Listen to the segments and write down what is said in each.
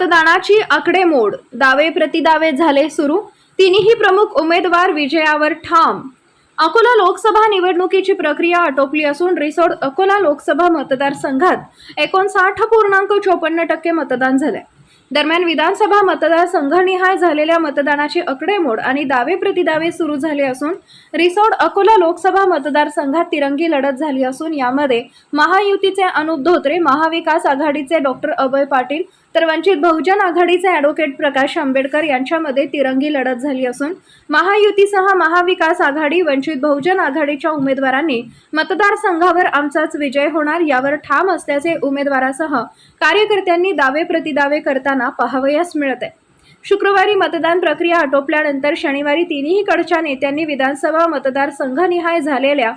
मतदानाची आकडेमोड दावे प्रतिदावे झाले सुरू. तिन्ही प्रमुख उमेदवार विजयावर ठाम. अकोला लोकसभा निवडणुकीची प्रक्रिया आटोपली असून रिसोड अकोला लोकसभा मतदारसंघात एकोणसाठ पूर्णांक चोपन्न टक्के मतदान झालंय. दरम्यान विधानसभा मतदारसंघनिहाय झालेल्या मतदानाची आकडेमोड आणि दावे प्रतिदावे सुरू झाले असून रिसोड अकोला लोकसभा मतदारसंघात तिरंगी लढत झाली असून यामध्ये महायुतीचे अनुप धोत्रे महाविकास आघाडीचे डॉक्टर अभय पाटील तर वंचित बहुजन आघाडीचे ॲडव्होकेट प्रकाश आंबेडकर यांच्यामध्ये तिरंगी लढत झाली असून महायुतीसह महाविकास आघाडी वंचित बहुजन आघाडीच्या उमेदवारांनी मतदारसंघावर आमचाच विजय होणार यावर ठाम असल्याचे उमेदवारासह कार्यकर्त्यांनी दावे प्रतिदावे करताना करताना पाहावयास मिळत आहे. शुक्रवारी मतदान प्रक्रिया आटोपल्यानंतर शनिवारी तिन्हीकडच्या नेत्यांनी विधानसभा मतदारसंघनिहाय झालेल्या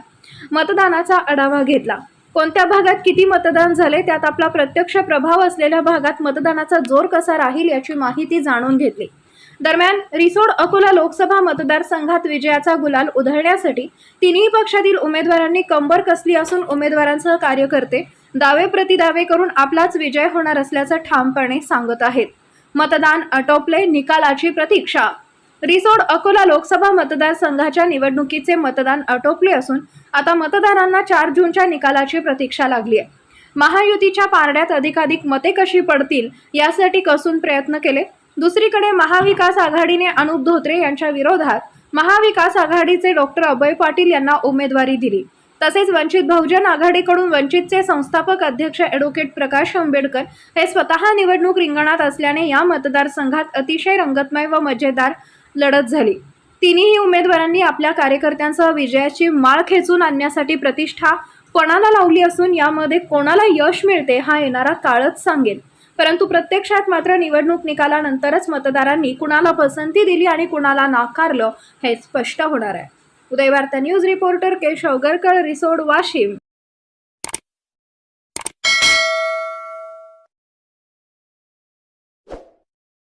मतदानाचा आढावा घेतला. कोणत्या भागात किती मतदान झाले त्यात आपला प्रत्यक्ष प्रभाव असलेल्या भागात मतदानाचा जोर कसा राहील याची माहिती जाणून घेतली. दरम्यान रिसोड अकोला लोकसभा मतदारसंघात विजयाचा गुलाल उधळण्यासाठी तिन्ही पक्षातील उमेदवारांनी कंबर कसली असून उमेदवारांसह कार्यकर्ते दावे प्रतिदावे करून आपलाच विजय होणार असल्याचं ठामपणे सांगत आहेत. मतदान आटोपले निकालाची प्रतीक्षा. रिसोड अकोला लोकसभा मतदारसंघाच्या निवडणुकीचे मतदान आटोपले असून आता मतदारांना चार जूनच्या निकालाची प्रतीक्षा लागली आहे. महायुतीच्या पारड्यात अधिकाधिक मते कशी पडतील यासाठी कसून प्रयत्न केले? दुसरीकडे महाविकास आघाडीने अनुप धोत्रे यांच्या विरोधात महाविकास आघाडीचे डॉक्टर अभय पाटील यांना उमेदवारी दिली. तसेच वंचित बहुजन आघाडीकडून वंचितचे संस्थापक अध्यक्ष ॲडव्होकेट प्रकाश आंबेडकर हे स्वतः निवडणूक रिंगणात असल्याने या मतदारसंघात अतिशय रंगतमय व मजेदार लढत झाली. तिन्ही उमेदवारांनी आपल्या कार्यकर्त्यांसह विजयाची माळ खेचून आणण्यासाठी प्रतिष्ठा पणाला लावली असून यामध्ये कोणाला यश मिळते हा येणारा काळच सांगेल. परंतु प्रत्यक्षात मात्र निवडणूक निकालानंतरच मतदारांनी कुणाला पसंती दिली आणि कुणाला नाकारलं हे स्पष्ट होणार आहे. Udayvarta news reporter Keshav Garkar Risod Washim.